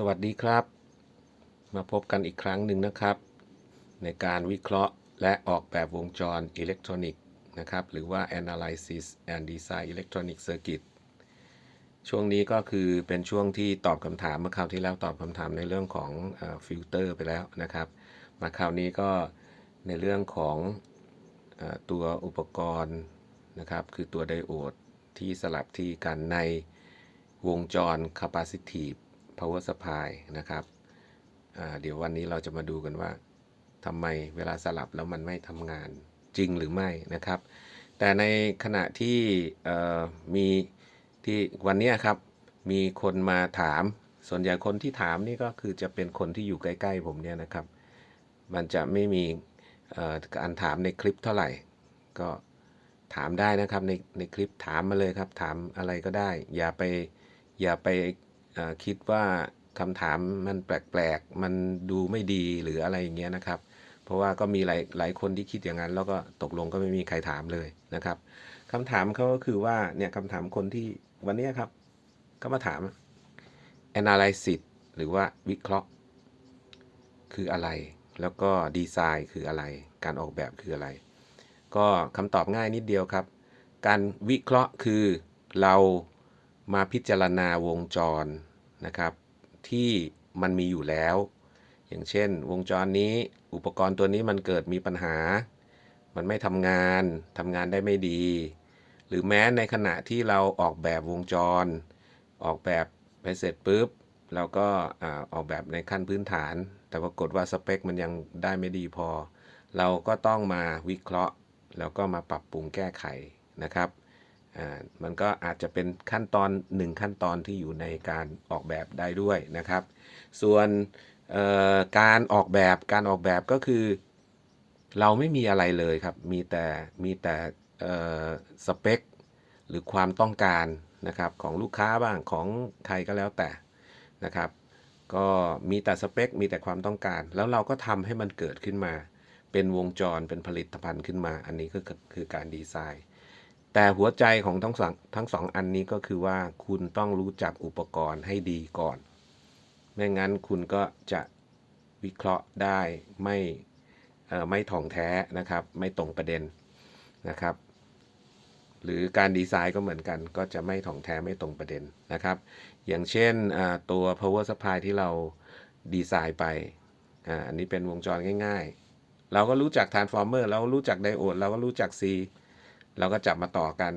สวัสดีครับ มาพบกันอีกครั้งหนึ่งนะครับ ในการวิเคราะห์และออกแบบวงจรอิเล็กทรอนิกส์นะครับ หรือว่า Analysis and Design Electronic Circuit ช่วงนี้ก็คือเป็นช่วงที่ตอบคำถามเมื่อคราวที่แล้วตอบคำถามในเรื่องของฟิลเตอร์ไปแล้วนะครับ มาคราวนี้ก็ในเรื่องของออตัวอุปกรณ์นะครับ คือตัวไดโอดที่สลับที่กันในวงจร capacitive power supply นะครับเดี๋ยววันนี้เราจะมาดูกันว่าทำไมเวลาสลับแล้วมันไม่ทำงานจริงหรือไม่นะครับ แต่ในขณะที่มีที่วันนี้ครับมีคนมาถาม ส่วนใหญ่คนที่ถามนี่ก็คือจะเป็นคนที่อยู่ใกล้ ๆ ผมเนี่ยนะครับ มันจะไม่มีการถามในคลิปเท่าไหร่ ก็ถามได้นะครับในในคลิปถามมาเลยครับ ถามอะไรก็ได้ อย่าไปอย่าไป คิดว่าคำถามมันแปลกๆ มันดูไม่ดีหรืออะไรอย่างเงี้ยนะครับ เพราะว่าก็มีหลายหลายคนที่คิดอย่างนั้น แล้วก็ตกลงก็ไม่มีใครถามเลยนะครับคำถามเขาก็คือว่าเนี่ยคำถามคนที่วันนี้ครับ ก็มาถาม analysis หรือว่าวิเคราะห์ คืออะไร แล้วก็ดีไซน์คืออะไร การออกแบบคืออะไร ก็คำตอบง่ายนิดเดียวครับ การวิเคราะห์คือเรามาพิจารณาวงจร นะครับ ที่มันมีอยู่แล้ว อย่างเช่น วงจรนี้อุปกรณ์ตัวนี้มันเกิดมีปัญหา มันไม่ทำงานทำงานได้ไม่ดี หรือแม้ในขณะที่เราออกแบบวงจร ออกแบบไปเสร็จปุ๊บเราก็ออกแบบในขั้นพื้นฐาน แต่ปรากฏว่าสเปคมันยังได้ไม่ดีพอ เราก็ต้องมาวิเคราะห์ แล้วก็มาปรับปรุงแก้ไขนะครับ มันก็อาจจะเป็นขั้นตอนหนึ่งขั้นตอนที่อยู่ในการออกแบบได้ด้วยนะครับ ส่วนการออกแบบการออกแบบก็คือ เราไม่มีอะไรเลยครับ มีแต่มีแต่สเปค หรือความต้องการนะครับของลูกค้าบ้างของใครก็แล้วแต่นะครับ ก็มีแต่สเปค มีแต่ความต้องการ แล้วเราก็ทำให้มันเกิดขึ้นมา เป็นวงจรเป็นผลิตภัณฑ์ขึ้นมา อันนี้ก็คือการดีไซน์ แต่หัวใจของทั้งสองทั้งสองอันนี้ก็คือว่าคุณต้องรู้จักอุปกรณ์ให้ดีก่อน ไม่งั้นคุณก็จะวิเคราะห์ได้ไม่ไม่ถ่องแท้นะครับ ไม่ตรงประเด็นนะครับ หรือการดีไซน์ก็เหมือนกัน ก็จะไม่ถ่องแท้ไม่ตรงประเด็นนะครับ อย่างเช่นตัว power supply ที่เราดีไซน์ไปอันนี้เป็นวงจรง่าย ๆ เราก็รู้จัก transformer เรารู้จักไดโอดเราก็รู้จัก C เราก็จับมาต่อกัน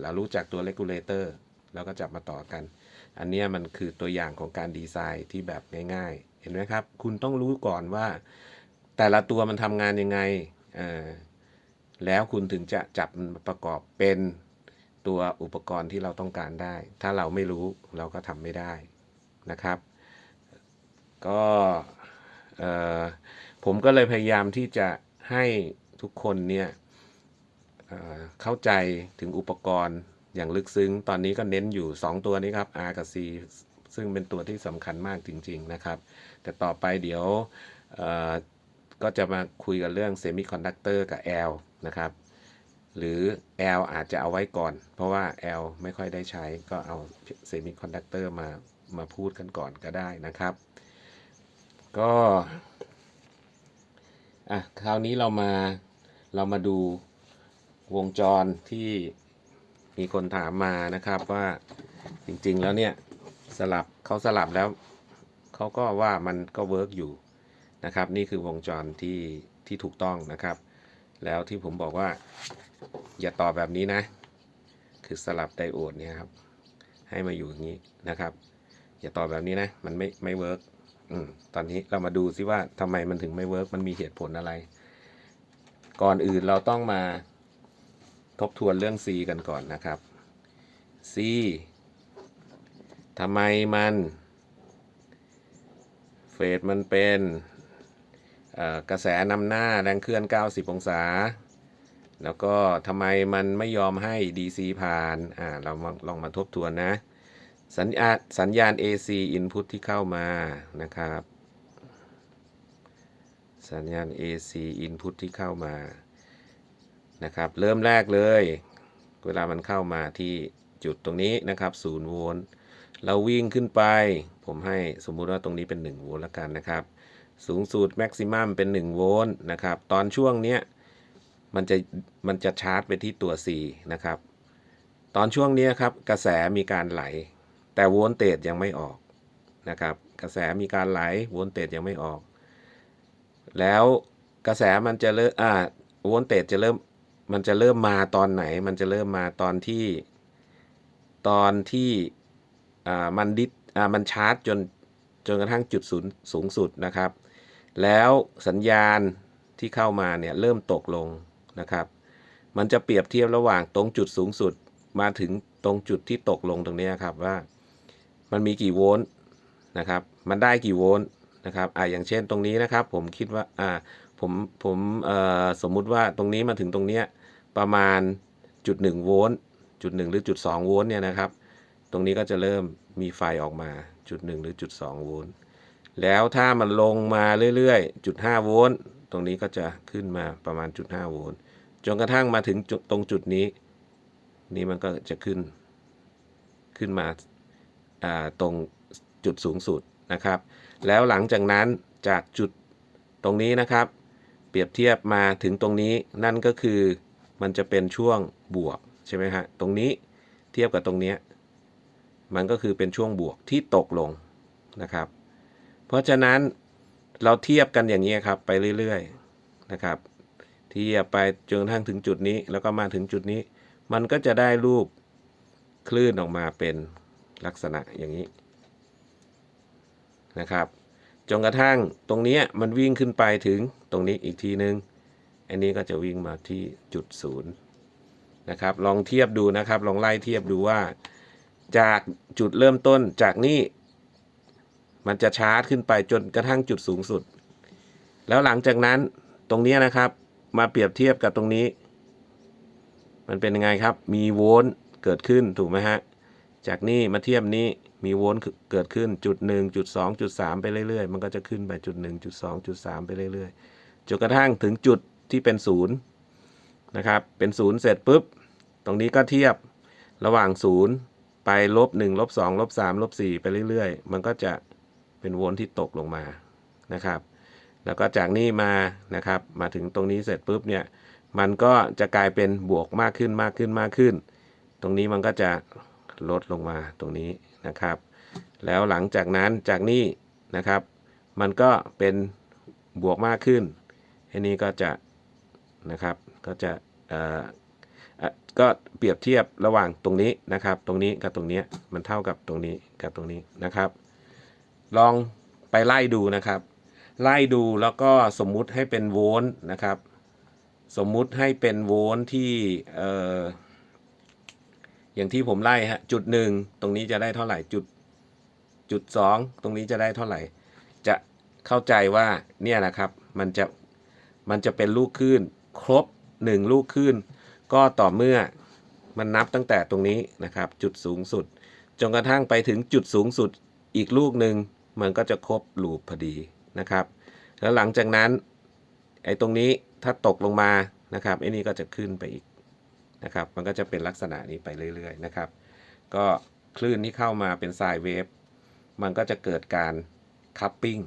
เรารู้จักตัว regulator เราก็จับมาต่อกัน อันนี้มันคือตัวอย่างของการดีไซน์ที่แบบง่ายๆ เห็นไหมครับ คุณต้องรู้ก่อนว่า แต่ละตัวมันทำงานยังไง แล้วคุณถึงจะจับมันประกอบเป็นตัวอุปกรณ์ที่เราต้องการได้ ถ้าเราไม่รู้เราก็ทำไม่ได้นะครับ ก็ผมก็เลยพยายามที่จะให้ทุกคนเนี่ย เข้าใจถึงอุปกรณ์อย่างลึกซึ้ง ตอนนี้ก็เน้นอยู่ 2 ตัวนี้ครับ R กับ C ซึ่งเป็นตัวที่สำคัญมากจริง ๆ นะครับ แต่ต่อไปเดี๋ยวก็จะมาคุยกันเรื่องเซมิคอนดักเตอร์กับ L นะครับ หรือ L อาจจะเอาไว้ก่อน เพราะว่า L ไม่ค่อยได้ใช้ก็เอาเซมิคอนดักเตอร์มามาพูดกันก่อนก็ได้นะครับ ก็อะคราวนี้เรามาเรามาดู วงจรที่มีคนถามมานะครับว่าจริงๆแล้วเนี่ยสลับเขาสลับแล้วเขาก็ว่ามันก็เวิร์กอยู่นะครับ นี่คือวงจรที่ที่ถูกต้องนะครับ แล้วที่ผมบอกว่าอย่าต่อแบบนี้นะ คือสลับไดโอดเนี่ยครับ ให้มาอยู่อย่างนี้นะครับ อย่าต่อแบบนี้นะ มันไม่ไม่เวิร์กตอนนี้เรามาดูซิว่าทำไมมันถึงไม่เวิร์กมันมีเหตุผลอะไร ก่อนอื่นเราต้องมา ทบทวนเรื่อง C กันก่อนนะครับ C ทำไมมันเฟสมันเป็นกระแสนำหน้าแรงเคลื่อน 90 องศา แล้วก็ทำไมมันไม่ยอมให้ DC ผ่าน อ่า เรามาลองมาทบทวนนะ สัญญาณสัญญาณ AC input ที่เข้ามานะครับ สัญญาณ AC input ที่เข้ามา นะครับ เริ่มแรกเลย เวลามันเข้ามาที่จุดตรงนี้นะครับ0โวลต์เราวิ่งขึ้นไป ผมให้สมมุติว่าตรงนี้เป็น1โวลต์แล้วกันนะครับ สูงสุดแม็กซิมัมเป็น1โวลต์นะครับ ตอนช่วงเนี้ยมันจะมันจะชาร์จไปที่ตัว C นะครับ ตอนช่วงเนี้ยครับกระแสมีการไหล แต่โวลเตจยังไม่ออกนะครับ กระแสมีการไหลโวลเตจยังไม่ออก แล้วกระแสมันจะเริ่มอ่าโวลเตจจะเริ่ม มันจะเริ่มมาตอนไหน มันจะเริ่มมาตอนที่ตอนที่อ่ามันดิสอ่ามันชาร์จจนจนกระทั่งจุดศูนย์สูงสุดนะครับ แล้วสัญญาณที่เข้ามาเนี่ยเริ่มตกลงนะครับ มันจะเปรียบเทียบระหว่างตรงจุดสูงสุดมาถึงตรงจุดที่ตกลงตรงนี้ครับว่ามันมีกี่โวลต์นะครับ มันได้กี่โวลต์นะครับอ่าอย่างเช่นตรงนี้นะครับ ผมคิดว่าอ่าผมผมเอ่อสมมุติว่าตรงนี้มาถึงตรงเนี้ย ประมาณจุดหนึ่งโวลต์จุดหนึ่งหรือจุดสองโวลต์เนี่ยนะครับ ตรงนี้ก็จะเริ่มมีไฟออกมาจุดหนึ่งหรือจุดสองโวลต์แล้วถ้ามันลงมาเรื่อยๆจุดห้าโวลต์ตรงนี้ก็จะขึ้นมาประมาณจุดห้าโวลต์จนกระทั่งมาถึงจุดตรงจุดนี้ นี่มันก็จะขึ้น ขึ้นมาาตรงจุดสูงสุดนะครับ แล้วหลังจากนั้นจากจุดตรงนี้นะครับ เปรียบเทียบมาถึงตรงนี้นั่นก็คือ มันจะเป็นช่วงบวกใช่ไหมฮะ ตรงนี้เทียบกับตรงนี้ มันก็คือเป็นช่วงบวกที่ตกลงนะครับ เพราะฉะนั้นเราเทียบกันอย่างนี้ครับไปเรื่อยๆนะครับ เทียบไปจนกระทั่งถึงจุดนี้ แล้วก็มาถึงจุดนี้ มันก็จะได้รูปคลื่นออกมาเป็นลักษณะอย่างนี้นะครับจนกระทั่งตรงนี้มันวิ่งขึ้นไปถึงตรงนี้อีกทีนึง อันนี้ก็จะวิ่งมาที่จุดศูนย์นะครับ ลองเทียบดูนะครับ ลองไล่เทียบดูว่า จากจุดเริ่มต้นจากนี่มันจะชาร์จขึ้นไปจนกระทั่งจุดสูงสุด แล้วหลังจากนั้นตรงนี้นะครับ มาเปรียบเทียบกับตรงนี้ มันเป็นยังไงครับ มีโวลต์เกิดขึ้นถูกไหมฮะ จากนี่มาเทียบนี้มีโวลต์เกิดขึ้นจุดหนึ่งจุดสองจุดสามไปเรื่อยๆ มันก็จะขึ้นไปจุดหนึ่งจุดสองจุดสามไปเรื่อยๆจนกระทั่งถึงจุด ที่เป็นศูนย์นะครับ เป็นศูนย์เสร็จปุ๊บ ตรงนี้ก็เทียบระหว่างศูนย์ไปลบหนึ่งลบสองลบสามลบสี่ไปเรื่อยๆ มันก็จะเป็นวลต์ที่ตกลงมานะครับ แล้วก็จากนี่มานะครับ มาถึงตรงนี้เสร็จปุ๊บเนี่ย มันก็จะกลายเป็นบวกมากขึ้นมากขึ้นมากขึ้น ตรงนี้มันก็จะลดลงมาตรงนี้นะครับ แล้วหลังจากนั้นจากนี้นะครับ มันก็เป็นบวกมากขึ้นอันนี้ก็จะ นะครับ ก็จะเอ่อก็เปรียบเทียบระหว่างตรงนี้นะครับ ตรงนี้กับตรงนี้มันเท่ากับตรงนี้กับตรงนี้นะครับ ลองไปไล่ดูนะครับ ไล่ดูแล้วก็สมมุติให้เป็นโวลต์นะครับ สมมุติให้เป็นโวลต์ที่เอ่ออย่างที่ผมไล่ฮะจุดหนึ่งตรงนี้จะได้เท่าไหร่จุดจุดสองตรงนี้จะได้เท่าไหร่ จะเข้าใจว่าเนี่ยนะครับมันจะมันจะเป็นลูกคลื่น ครบหนึ่งลูกคลื่นก็ต่อเมื่อมันนับตั้งแต่ตรงนี้นะครับ จุดสูงสุดจนกระทั่งไปถึงจุดสูงสุดอีกลูกหนึ่งมันก็จะครบลูปพอดีนะครับ แล้วหลังจากนั้นไอ้ตรงนี้ถ้าตกลงมานะครับไอ้นี่ก็จะขึ้นไปอีกนะครับ มันก็จะเป็นลักษณะนี้ไปเรื่อยๆนะครับ ก็คลื่นที่เข้ามาเป็นไซด์เวฟมันก็จะเกิดการคัพปิ้ง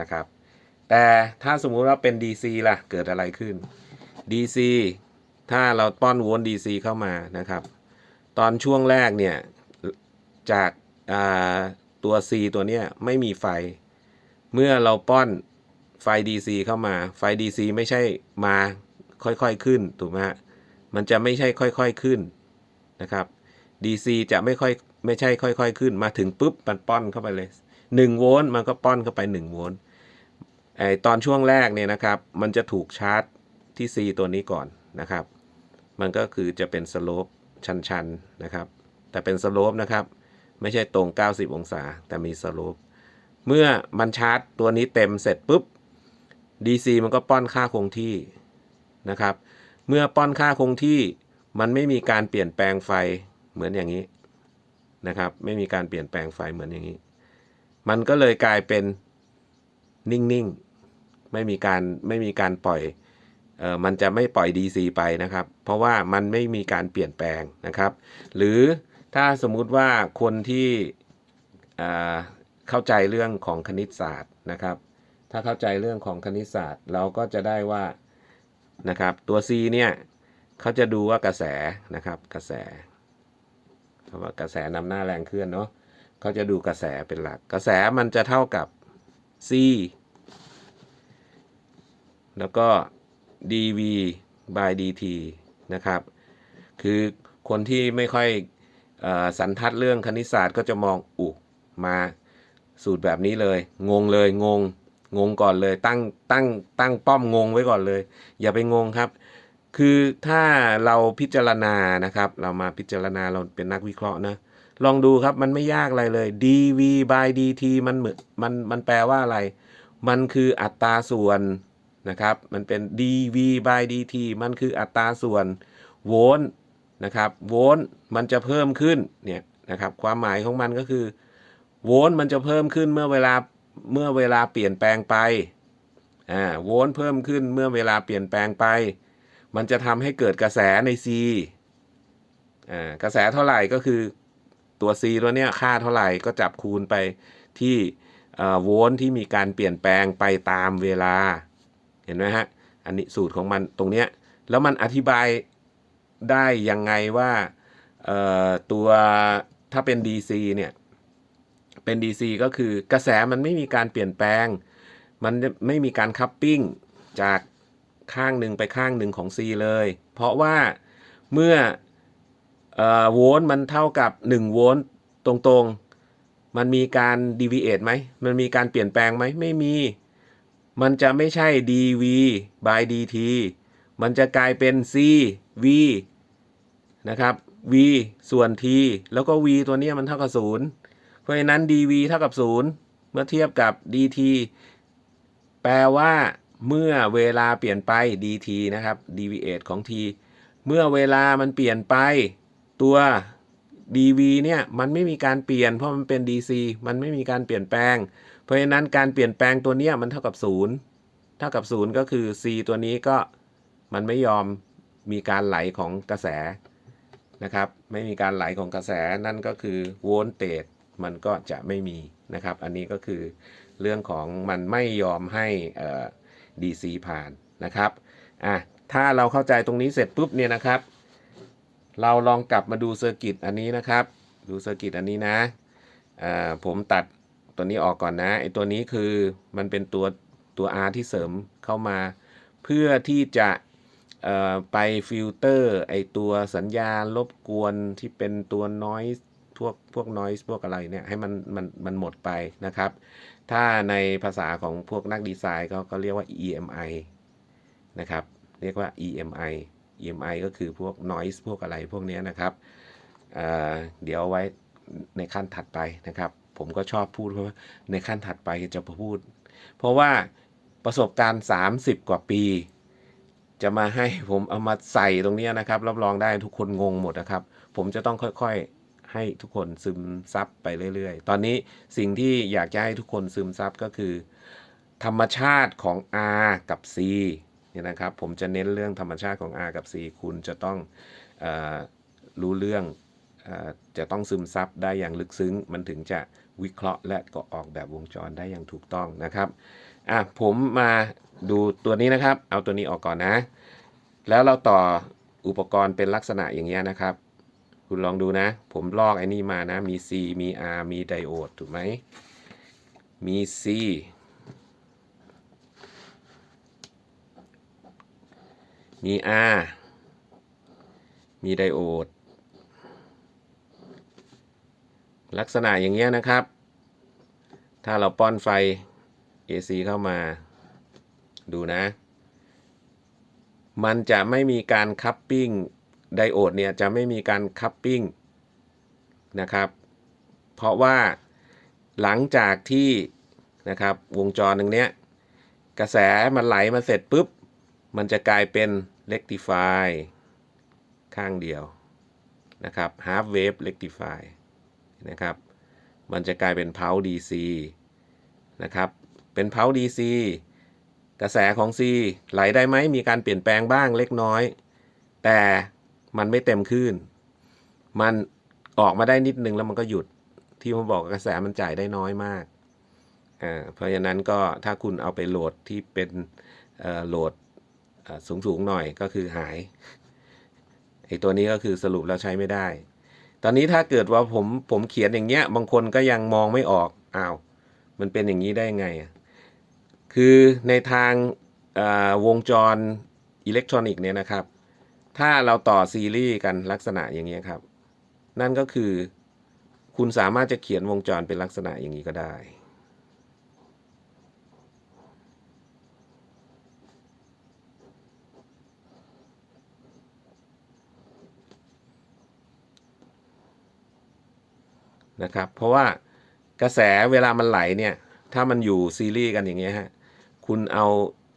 นะครับ แต่ถ้าสมมุติว่าเป็น DC ล่ะ เกิดอะไรขึ้น DC ถ้าเราป้อนโวลต์ DC เข้ามานะครับ ตอนช่วงแรกเนี่ย จากาตัว C ตัวเนี้ยไม่มีไฟ เมื่อเราป้อนไฟ DC เข้ามา ไฟ DC ไม่ใช่มาค่อยๆขึ้นถูกไหมฮะ มันจะไม่ใช่ค่อยๆขึ้นนะครับ DC จะไม่ค่อยไม่ใช่ค่อย ๆ ขึ้น มาถึงปุ๊บมันป้อนเข้าไปเลย1โวลต์มันก็ป้อนเข้าไป1โวลต์ไอตอนช่วงแรกเนี่ยนะครับ มันจะถูกชาร์จ ที่ C ตัวนี้ก่อนนะครับ มันก็คือจะเป็นสโลปชันๆนะครับ แต่เป็นสโลปนะครับ ไม่ใช่ตรง 90 องศา แต่มีสโลปเมื่อมันชาร์จตัวนี้เต็มเสร็จปุ๊บ DC มันก็ป้อนค่าคงที่นะครับ เมื่อป้อนค่าคงที่มันไม่มีการเปลี่ยนแปลงไฟเหมือนอย่างนี้นะครับ ไม่มีการเปลี่ยนแปลงไฟเหมือนอย่างนี้ มันก็เลยกลายเป็นนิ่งๆ ไม่มีการไม่มีการปล่อย เออมันจะไม่ปล่อย DC ไปนะครับ เพราะว่ามันไม่มีการเปลี่ยนแปลงนะครับ หรือถ้าสมมุติว่าคนที่เข้าใจเรื่องของคณิตศาสตร์นะครับ ถ้าเข้าใจเรื่องของคณิตศาสตร์ เราก็จะได้ว่านะครับตัว C เนี่ยเขาจะดูว่ากระแสนะครับกระแสเพราะว่ากระแสนำหน้าแรงเคลื่อนเนาะเขาจะดูกระแสเป็นหลัก กระแสมันจะเท่ากับ C แล้วก็ dv by dt นะครับ คือคนที่ไม่ค่อยออสันทัดเรื่องคณิตศาสตร์ก็จะมองอุมาสูตรแบบนี้เลย งงเลยงง งงก่อนเลย ตั้งตั้งตั้งป้อมงงไว้ก่อนเลย อย่าไปงงครับ คือถ้าเราพิจารณานะครับ เรามาพิจารณาเราเป็นนักวิเคราะห์นะลองดูครับมันไม่ยากอะไรเลย dv by dt มันเหมือนมันมันแปลว่าอะไร มันคืออัตราส่วน นะครับ มันเป็น dv by dt มันคืออัตราส่วนโวลต์นะครับ โวลต์มันจะเพิ่มขึ้นเนี่ยนะครับ ความหมายของมันก็คือ โวลต์มันจะเพิ่มขึ้นเมื่อเวลาเมื่อเวลาเปลี่ยนแปลงไป อ่า โวลต์เพิ่มขึ้นเมื่อเวลาเปลี่ยนแปลงไป มันจะทำให้เกิดกระแสใน C อ่า กระแสเท่าไหร่ก็คือตัว C ตัวเนี้ยค่าเท่าไหร่ก็จับคูณไปที่อ่อโวลต์ที่มีการเปลี่ยนแปลงไปตามเวลา เห็นไหมฮะ อันนี้สูตรของมันตรงเนี้ย แล้วมันอธิบายได้ยังไงว่าตัวถ้าเป็น DC เนี่ย เป็น DC ก็คือกระแสมันไม่มีการเปลี่ยนแปลง มันไม่มีการคัพปิ้งจากข้างหนึ่งไปข้างหนึ่งของ C เลย เพราะว่าเมื่ออโวลต์มันเท่ากับ 1 โวลต์ตรงๆ มันมีการ deviate ไหม มันมีการเปลี่ยนแปลงไหม ไม่มี มันจะไม่ใช่ dv by dt มันจะกลายเป็น c v นะครับ v ส่วน t แล้วก็ v ตัวนี้มันเท่ากับ 0 เพราะฉะนั้น dv เท่ากับ 0 เมื่อเทียบกับ dt แปลว่าเมื่อเวลาเปลี่ยนไป dt นะครับ deviate ของ t เมื่อเวลามันเปลี่ยนไปตัว dv เนี่ย มันไม่มีการเปลี่ยนเพราะมันเป็น dc มันไม่มีการเปลี่ยนแปลง เพราะฉะนั้นการเปลี่ยนแปลงตัวเนี้ยมันเท่ากับ0เท่ากับ0ก็คือ c ตัวนี้ก็มันไม่ยอมมีการไหลของกระแสนะครับ ไม่มีการไหลของกระแสนั่นก็คือโวลเตจมันก็จะไม่มีนะครับ อันนี้ก็คือเรื่องของมันไม่ยอมให้เอ่อ DC ผ่านนะครับอะถ้าเราเข้าใจตรงนี้เสร็จปุ๊บเนี่ยนะครับ เราลองกลับมาดูเซอร์กิตอันนี้นะครับ ดูเซอร์กิตอันนี้นะอ่าผมตัด ตัวนี้ออกก่อนนะไอตัวนี้คือมันเป็นตัวตัว R ที่เสริมเข้ามา เพื่อที่จะไปฟิลเตอร์ไอตัวสัญญาณรบกวนที่เป็นตัว noise พวกพวก noise พวกอะไรเนี่ยให้มันมันมันหมดไปนะครับ ถ้าในภาษาของพวกนักดีไซน์เขาก็เรียกว่า EMI นะครับ เรียกว่า EMI EMI ก็คือพวก noise พวกอะไรพวกนี้นะครับเเดี๋ยวไว้ในขั้นถัดไปนะครับ ผมก็ชอบพูดเพราะว่าในขั้นถัดไปจะพูด เพราะว่าประสบการณ์ 30 กว่าปี จะมาให้ผมเอามาใส่ตรงนี้นะครับ รับรองได้ทุกคนงงหมดนะครับ ผมจะต้องค่อยๆให้ทุกคนซึมซับไปเรื่อยๆ ตอนนี้สิ่งที่อยากจะให้ทุกคนซึมซับก็คือ ธรรมชาติของ R กับ C เนี่ยนะครับ ผมจะเน้นเรื่องธรรมชาติของ R กับ C คุณจะต้องออรู้เรื่องออจะต้องซึมซับได้อย่างลึกซึ้งมันถึงจะ วิเคราะห์และก็ออกแบบวงจรได้อย่างถูกต้องนะครับอะผมมาดูตัวนี้นะครับ เอาตัวนี้ออกก่อนนะ แล้วเราต่ออุปกรณ์เป็นลักษณะอย่างเงี้ยนะครับ คุณลองดูนะ ผมลอกไอ้นี่มานะ มี C มี R มีไดโอดถูกไหมมี C มี R มีไดโอด ลักษณะอย่างเงี้ยนะครับ ถ้าเราป้อนไฟ AC เข้ามา ดูนะ มันจะไม่มีการคัพปิ้งไดโอดเนี่ยจะไม่มีการคัพปิ้งนะครับ เพราะว่าหลังจากที่นะครับวงจรตรงเนี้ยกระแสมันไหลมาเสร็จปุ๊บ มันจะกลายเป็น rectify ข้างเดียวนะครับ half wave rectify นะครับ มันจะกลายเป็น pulse DC นะครับ เป็นเพา DC กระแสของ C ไหลได้ไหมมีการเปลี่ยนแปลงบ้างเล็กน้อย แต่มันไม่เต็มคลื่นมันออกมาได้นิดนึงแล้วมันก็หยุดที่ผมบอกกระแสมันจ่ายได้น้อยมากอ่าเพราะฉะนั้นก็ถ้าคุณเอาไปโหลดที่เป็นโหลดสูงสูงๆหน่อยก็คือหายไอตัวนี้ก็คือสรุปแล้วใช้ไม่ได้ ตอนนี้ถ้าเกิดว่าผมผมเขียนอย่างเงี้ย บางคนก็ยังมองไม่ออกอ้าวมันเป็นอย่างนี้ได้ไง คือในทางวงจรอิเล็กทรอนิกส์เนี่ยนะครับ ถ้าเราต่อซีรีส์กันลักษณะอย่างนี้ยครับ นั่นก็คือ คุณสามารถจะเขียนวงจรเป็นลักษณะอย่างนี้ก็ได้ นะครับ เพราะว่ากระแสเวลามันไหลเนี่ย ถ้ามันอยู่ซีรีส์กันอย่างเงี้ยฮะคุณเอา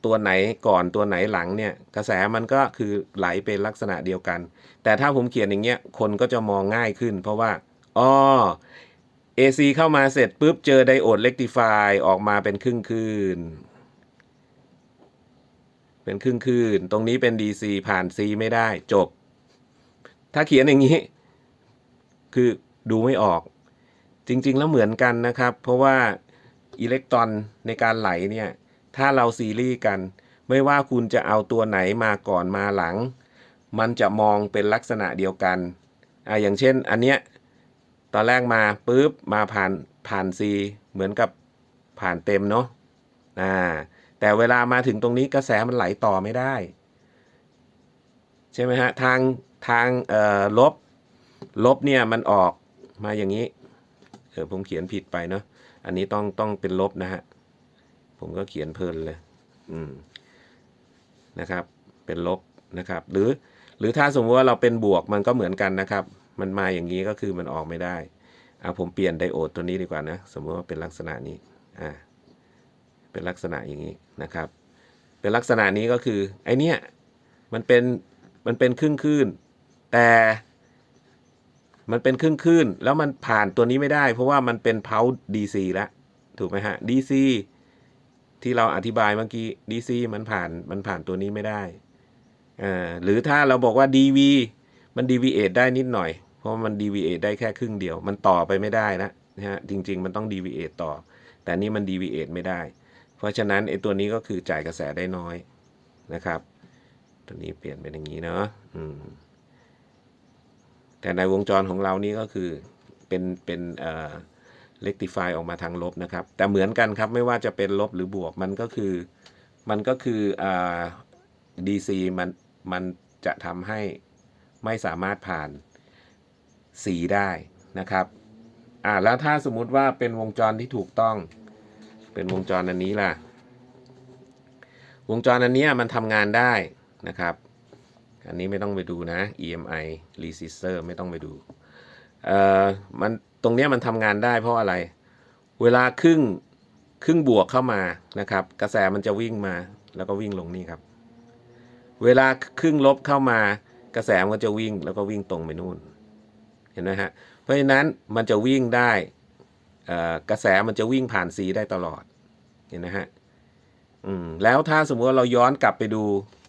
ตัวไหนก่อนตัวไหนหลังเนี่ย กระแสมันก็คือไหลเป็นลักษณะเดียวกัน แต่ถ้าผมเขียนอย่างเงี้ยคนก็จะมองง่ายขึ้น เพราะว่าอ๋อ AC เข้ามาเสร็จปุ๊บเจอไดโอดเล็กติฟายออกมาเป็นครึ่งคืน เป็นครึ่งคืน ตรงนี้เป็น DC ผ่าน C ไม่ได้จบ ถ้าเขียนอย่างนี้ คือดูไม่ออก จริงๆ แล้วเหมือนกันนะครับ เพราะว่าอิเล็กตรอนในการไหลเนี่ยถ้าเราซีรีส์กัน ไม่ว่าคุณจะเอาตัวไหนมาก่อนมาหลัง มันจะมองเป็นลักษณะเดียวกันอ่าอย่างเช่นอันเนี้ยตอนแรกมาปุ๊บมาผ่านผ่าน C เหมือนกับผ่านเต็มเนาะอ่าแต่เวลามาถึงตรงนี้กระแสมันไหลต่อไม่ได้ ใช่ไหมฮะ ทางทางเอ่อลบ ลบเนี่ยมันออกมาอย่างนี้ ออผมเขียนผิดไปเนาะอันนี้ต้องต้องเป็นลบนะฮะผมก็เขียนเพลินเลยอืมนะครับ เป็นลบนะครับ หรือหรือถ้าสมมติว่าเราเป็นบวกมันก็เหมือนกันนะครับ มันมาอย่างนี้ก็คือมันออกไม่ได้อ่าผมเปลี่ยนไดโอดตัวนี้ดีกว่านะสมมติว่าเป็นลักษณะนี้อ่าเป็นลักษณะอย่างนี้นะครับ เป็นลักษณะนี้ก็คือไอเนี้ยมันเป็นมันเป็นครึ่งคลื่นแต่ มันเป็นครึ่งคลื่นแล้วมันผ่านตัวนี้ไม่ได้ เพราะว่ามันเป็นเพา DC แล้วถูกไหมฮะ DC ที่เราอธิบายเมื่อกี้ DC มันผ่านมันผ่านตัวนี้ไม่ได้อ่าหรือถ้าเราบอกว่า DV มัน deviate ได้นิดหน่อย เพราะมัน deviate ได้แค่ครึ่งเดียว มันต่อไปไม่ได้นะนะฮะจริง ๆ มันต้อง deviate ต่อ แต่นี่มัน deviate ไม่ได้ เพราะฉะนั้นไอ้ตัวนี้ก็คือจ่ายกระแสได้น้อยนะครับ ตัวนี้เปลี่ยนเป็นอย่างนี้เนาะอืม แต่ในวงจรของเรานี่ก็คือเป็นเป็นเอ่อ rectify ออกมาทางลบนะครับ แต่เหมือนกันครับไม่ว่าจะเป็นลบหรือบวกมันก็คือมันก็คืออ่า DC มันมันจะทำให้ไม่สามารถผ่านสีได้นะครับอ่าแล้วถ้าสมมุติว่าเป็นวงจรที่ถูกต้อง เป็นวงจรอันนี้ล่ะ วงจรอันนี้มันทำงานได้นะครับ อันนี้ไม่ต้องไปดูนะ EMI resistor ไม่ต้องไปดูเอ่อมันตรงนี้มันทำงานได้เพราะอะไร เวลาครึ่งครึ่งบวกเข้ามานะครับ กระแสมันจะวิ่งมาแล้วก็วิ่งลงนี่ครับ เวลาครึ่งลบเข้ามากระแสมันก็จะวิ่งแล้วก็วิ่งตรงไปนู่น เห็นไหมฮะ เพราะฉะนั้นมันจะวิ่งได้เอ่อกระแสมันจะวิ่งผ่านสีได้ตลอด เห็นไหมฮะอืมแล้วถ้าสมมติว่าเราย้อนกลับไปดู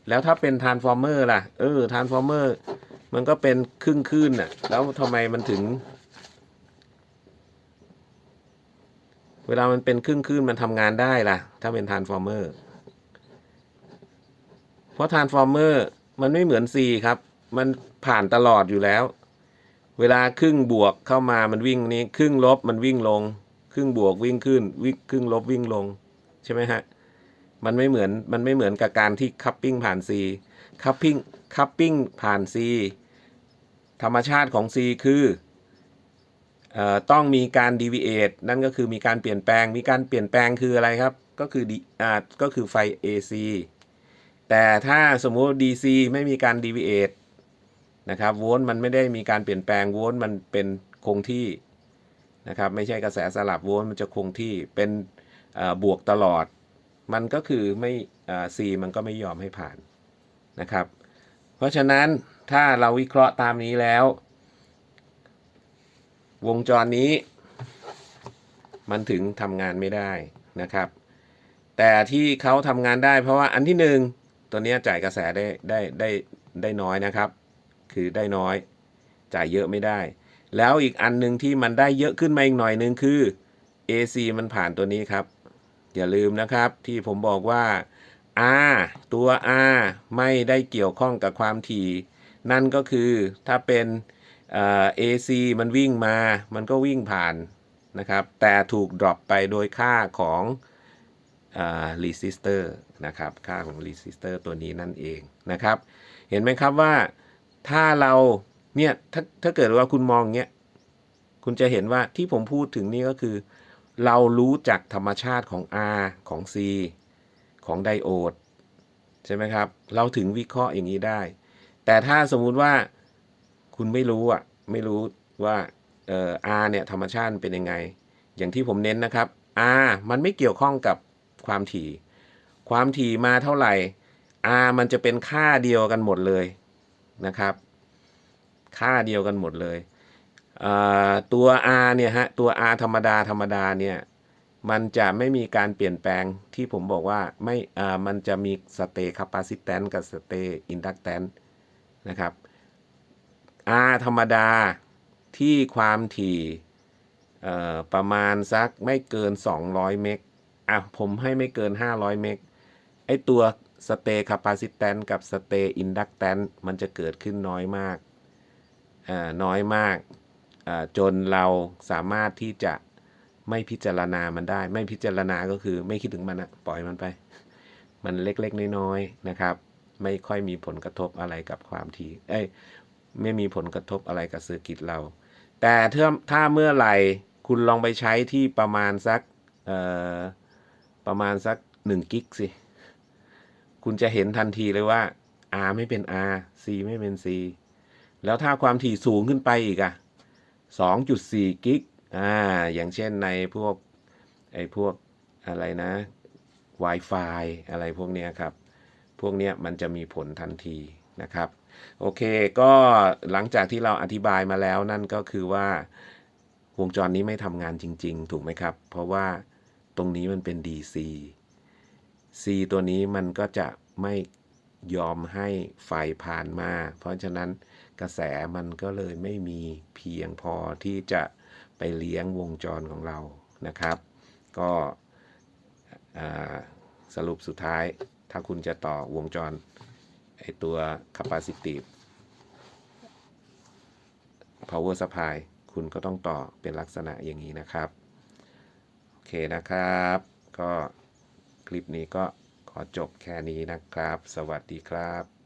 แล้วถ้าเป็นทรานฟอร์เมอร์ล่ะ เออทรานฟอร์เมอร์มันก็เป็นครึ่งคลื่นน่ะ แล้วทำไมมันถึง เวลามันเป็นครึ่งคลื่นมันทำงานได้ล่ะ ถ้าเป็นทรานฟอร์เมอร์เพราะทรานฟอร์เมอร์มันไม่เหมือน C ครับ มันผ่านตลอดอยู่แล้ว เวลาครึ่งบวกเข้ามามันวิ่งนี้ ครึ่งลบมันวิ่งลง ครึ่งบวกวิ่งขึ้นวิ่งครึ่งลบวิ่งลง ใช่ไหมฮะ มันไม่เหมือนมันไม่เหมือนกับการที่คัพปิ้งผ่าน C คัพปิ้งคัพปิ้งผ่าน C ธรรมชาติของ C คืออต้องมีการ deviate นั่นก็คือมีการเปลี่ยนแปลง มีการเปลี่ยนแปลงคืออะไรครับ ก็คือ d ก็คือไฟ AC แต่ถ้าสมมุติ DC ไม่มีการ deviate นะครับโวลต์มันไม่ได้มีการเปลี่ยนแปลงโวลต์มันเป็นคงที่นะครับไม่ใช่กระแสสลับโวลต์มันจะคงที่เป็นบวกตลอด มันก็คือไม่อ่า C มันก็ไม่ยอมให้ผ่านนะครับ เพราะฉะนั้นถ้าเราวิเคราะห์ตามนี้แล้ว วงจรนี้ มันถึงทำงานไม่ได้นะครับ แต่ที่เขาทำงานได้เพราะว่าอันที่หนึ่งตัวนี้จ่ายกระแสได้ได้ได้ได้น้อยนะครับ คือได้น้อย จ่ายเยอะไม่ได้ แล้วอีกอันหนึ่งที่มันได้เยอะขึ้นมาอีกหน่อยหนึ่งคือ AC มันผ่านตัวนี้ครับ อย่าลืมนะครับที่ผมบอกว่า R ตัว R ไม่ได้เกี่ยวข้องกับความถี่ นั่นก็คือถ้าเป็นเอ่อ AC มันวิ่งมา มันก็วิ่งผ่านนะครับ แต่ถูก drop ไปโดยค่าของอ่า resistor นะครับ ค่าของ resistor ตัวนี้นั่นเองนะครับ เห็นไหมครับว่าถ้าเราเนี่ยถ้าถ้าเกิดว่าคุณมองเงี้ย คุณจะเห็นว่าที่ผมพูดถึงนี่ก็คือ เรารู้จักธรรมชาติของ R ของ C ของไดโอดใช่ไหมครับ เราถึงวิเคราะห์อย่างนี้ได้ แต่ถ้าสมมุติว่าคุณไม่รู้อะ ไม่รู้ว่าเอ่อ R เนี่ยธรรมชาติเป็นยังไง อย่างที่ผมเน้นนะครับ R มันไม่เกี่ยวข้องกับความถี่ ความถี่มาเท่าไหร่ R มันจะเป็นค่าเดียวกันหมดเลยนะครับ ค่าเดียวกันหมดเลย ตัว R เนี่ยฮะตัว R ธรรมดาธรรมดาเนี่ยมันจะไม่มีการเปลี่ยนแปลงที่ผมบอกว่าไม่มันจะมีสเต c ค p a c i t a n c e กับสเตย์อินดักแตนนะครับ R ธรรมดาที่ความถี่ประมาณสักไม่เกิน 200 เมกอะผมให้ไม่เกิน 500 เมกไอตัวสเต c ค p a c i t a n c e กับสเตย์อินดักแตนมันจะเกิดขึ้นน้อยมากน้อยมาก จนเราสามารถที่จะไม่พิจารณามันได้ ไม่พิจารณาก็คือไม่คิดถึงมันอะปล่อยมันไป มันเล็กๆน้อยๆนะครับ ไม่ค่อยมีผลกระทบอะไรกับความถี่เอ้ยไม่มีผลกระทบอะไรกับเซอร์กิตเรา แต่ถ้าถ้าเมื่อไหร่คุณลองไปใช้ที่ประมาณสักประมาณสัก1กิกสิ คุณจะเห็นทันทีเลยว่า R ไม่เป็น R C ไม่เป็น C แล้วถ้าความถี่สูงขึ้นไปอีกอะ 2.4 กิก อ่า อย่างเช่นในพวกไอ้พวกอะไรนะ Wi-Fi อะไรพวกเนี้ยครับ พวกเนี้ยมันจะมีผลทันทีนะครับ โอเค ก็หลังจากที่เราอธิบายมาแล้วนั่นก็คือว่า วงจรนี้ไม่ทำงานจริง ๆ ถูกไหมครับ เพราะว่าตรงนี้มันเป็น DC C ตัวนี้มันก็จะไม่ยอมให้ไฟผ่านมา เพราะฉะนั้น กระแสมันก็เลยไม่มีเพียงพอที่จะไปเลี้ยงวงจรของเรานะครับ ก็สรุปสุดท้ายถ้าคุณจะต่อวงจรไอตัว capacitive power supply คุณก็ต้องต่อเป็นลักษณะอย่างนี้นะครับ โอเคนะครับ ก็คลิปนี้ก็ขอจบแค่นี้นะครับ สวัสดีครับ